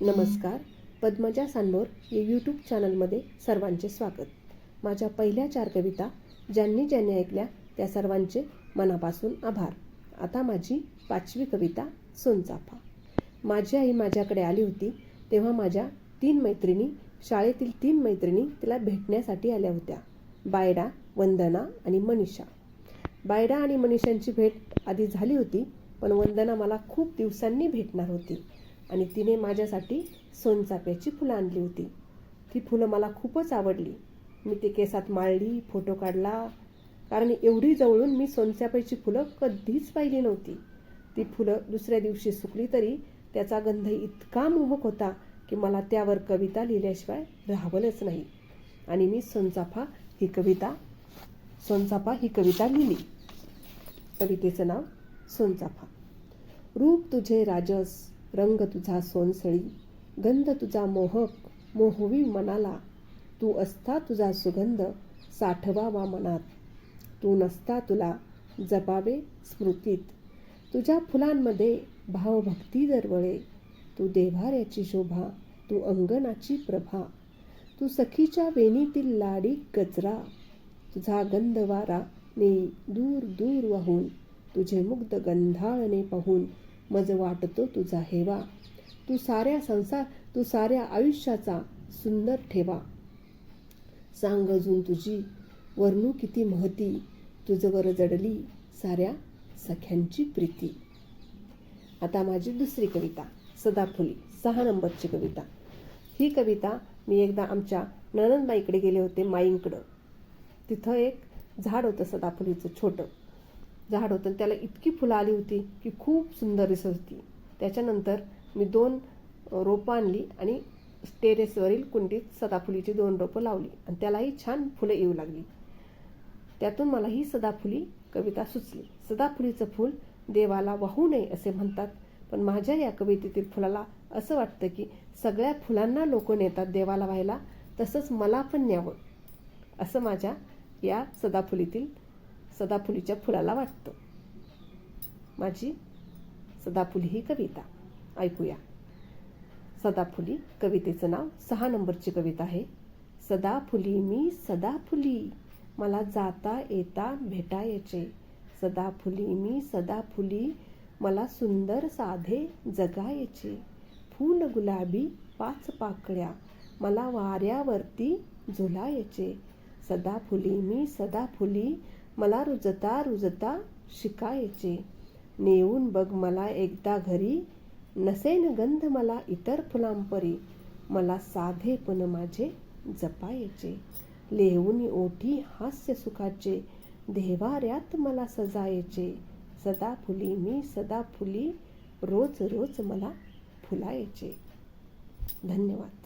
नमस्कार. पद्मजा सांडोर या यूट्यूब चॅनलमध्ये सर्वांचे स्वागत. माझ्या पहिल्या चार कविता ज्यांनी ज्यांनी ऐकल्या त्या सर्वांचे मनापासून आभार. आता माझी पाचवी कविता सोनचाफा माझी आई माझ्याकडे आली होती तेव्हा माझ्या तीन मैत्रिणी शाळेतील तीन मैत्रिणी तिला भेटण्यासाठी आल्या होत्या. बायडा वंदना आणि मनीषा. बायडा आणि मनीषांची भेट आधी झाली होती पण वंदना मला खूप दिवसांनी भेटणार होती. आणि तिने माझ्यासाठी सोनचाफ्याची फुलं आणली होती. ती फुलं मला खूपच आवडली. मी ती केसात माळली फोटो काढला. कारण एवढी जवळून मी सोनचाफ्याची फुलं कधीच पाहिली नव्हती. ती फुलं दुसऱ्या दिवशी सुकली तरी त्याचा गंध इतका मोहक होता की मला त्यावर कविता लिहिल्याशिवाय राहवलंच नाही. आणि मी सोनचाफा ही कविता सोनचाफा ही कविता लिहिली. कवितेचं नाव सोनचाफा. रूप तुझे राजस रंग तुझा सोनसळी गंध तुझा मोहक मोहवी मनाला. तू असता तुझा सुगंध साठवावा मनात. तू नसता तुला जपावे स्मृतीत. तुझ्या फुलांमध्ये भावभक्ती दरवळे. तू देव्हाऱ्याची शोभा तू अंगणाची प्रभा. तू सखीच्या वेणीतील लाडी गजरा. तुझा गंध वारा ने दूर दूर वाहून तुझे मुग्ध गंधाळने पाहून. मज वाटतो तुझा हेवा. तू साऱ्या संसार तू साऱ्या आयुष्याचा सुंदर ठेवा. सांग अजून तुझी वर्णू किती महती तुझवर जडली साऱ्या सख्यांची प्रीती. आता माझी दुसरी कविता सदाफुली सहा नंबरची कविता. ही कविता मी एकदा आमच्या ननंदबाईकडे गेले होते माईंकडं. तिथं एक झाड होतं सदाफुलीचं छोटं. झाड होतं त्याला इतकी फुलं आली होती की खूप सुंदर दिसत होती. त्याच्यानंतर मी दोन रोपं आणली आणि टेरेसवरील कुंडीत सदाफुलीची दोन रोपं लावली आणि त्यालाही छान फुलं येऊ लागली. त्यातून मला ही सदाफुली कविता सुचली. सदाफुलीचं फूल देवाला वाहू नये असे म्हणतात पण माझ्या या कवितेतील फुलाला असं वाटतं की सगळ्या फुलांना लोक नेतात देवाला व्हायला तसंच मला पण न्यावं असं माझ्या या सदाफुलीतील सदाफुलीच्या फुलाला वाटतं. माझी सदाफुली ही कविता. ऐकूया. सदाफुली कवितेचं नाव सहा नंबरची कविता आहे. सदाफुली मी सदाफुली मला जाता येता भेटायचे सदाफुली मी सदाफुली मला सुंदर साधे जगायचे. फूल गुलाबी पाच पाकळ्या मला वाऱ्यावरती झुलायचे. सदाफुली मी सदाफुली मला रुजता रुजता शिकायचे. नेऊन बघ मला एकदा घरी. नसेन गंध मला इतर फुलांपरी. मला साधेपण माझे जपायचे. लेहून ओठी हास्य सुखाचे. देवाऱ्यात मला सजायचे. सदा फुली मी सदा फुली. रोज रोज मला फुलायचे. धन्यवाद.